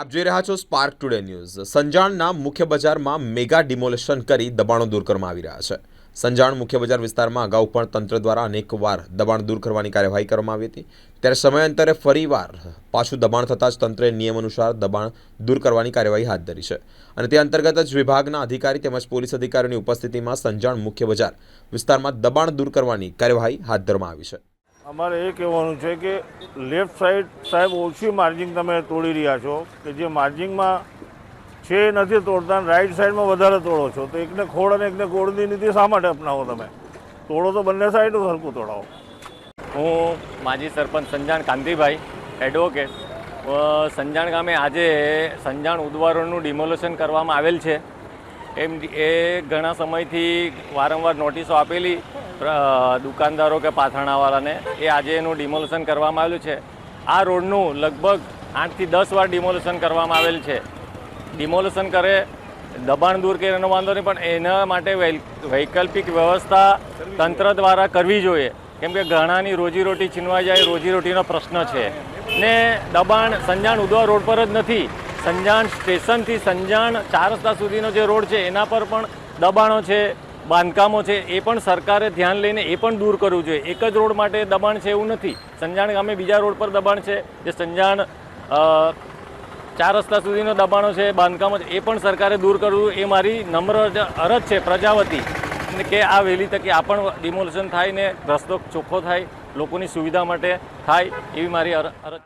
આપ જોઈ રહ્યા છો સ્પાર્ક ટુડે ન્યૂઝ સંજાણના મુખ્ય બજારમાં મેગા ડિમોલેશન કરી દબાણો દૂર કરવામાં આવી રહ્યા છે. સંજાણ મુખ્ય બજાર વિસ્તારમાં અગાઉ પણ તંત્ર દ્વારા અનેકવાર દબાણ દૂર કરવાની કાર્યવાહી કરવામાં આવી હતી. ત્યારે સમયાંતરે ફરીવાર પાછું દબાણ થતાં જ તંત્રે નિયમ અનુસાર દબાણ દૂર કરવાની કાર્યવાહી હાથ ધરી છે. અને તે અંતર્ગત જ વિભાગના અધિકારી તેમજ પોલીસ અધિકારીઓની ઉપસ્થિતિમાં સંજાણ મુખ્ય બજાર વિસ્તારમાં દબાણ દૂર કરવાની કાર્યવાહી હાથ ધરવામાં આવી છે. અમારે એ કહેવાનું છે કે લેફ્ટ સાઈડ સાહેબ ઓછી માર્જિંગ તમે તોડી રહ્યા છો, કે જે માર્જિંગમાં છે નથી તોડતા રાઈટ સાઈડમાં વધારે તોડો છો. તો એકને ખોડ અને એકને ગોળની નીતિ શા માટે અપનાવો તમે? તોડો તો બંને સાઈડ સરખું તોડાવો. હું માજી સરપંચ સંજાણ કાંતિભાઈ એડવોકેટ સંજાણ ગામે આજે સંજાણ ઉદવારોનું ડિમોલેશન કરવામાં આવેલ છે. એમ, એ ઘણા સમયથી વારંવાર નોટિસો આપેલી દુકાનદારો કે પાથરણાવાળાને, એ આજે એનું ડિમોલેશન કરવામાં આવેલું છે. આ રોડનું લગભગ આઠથી દસ વાર ડિમોલેશન કરવામાં આવેલ છે. ડિમોલેશન કરે, દબાણ દૂર કરે, એનો વાંધો નહીં, પણ એના માટે વૈકલ્પિક વ્યવસ્થા તંત્ર દ્વારા કરવી જોઈએ. કેમ કે ઘણાની રોજીરોટી છીનવાઈ જાય, રોજીરોટીનો પ્રશ્ન છે. ને દબાણ, સંજાણ ઉદવા રોડ પર જ નથી. સંજાણ સ્ટેશનથી સંજાણ ચાર રસ્તા સુધીનો જે રોડ છે, એના પર પણ દબાણો છે. બાંધકામો છે, એ પણ સરકારે ધ્યાન લઈને એ પણ દૂર કરવું જોઈએ. એક જ રોડ માટે દબાણ છે એવું નથી. સંજાણ ગામે બીજા રોડ પર દબાણ છે, જે સંજાણ ચાર રસ્તા સુધીનો દબાણો છે, બાંધકામો છે, એ પણ સરકારે દૂર કરવું એ મારી નમ્ર અરજ છે પ્રજાવતી. કે આ વહેલી તકે આ પણ ડિમોલેશન થાય ને રસ્તો ચોખ્ખો થાય, લોકોની સુવિધા માટે થાય, એવી મારી અર- અરજ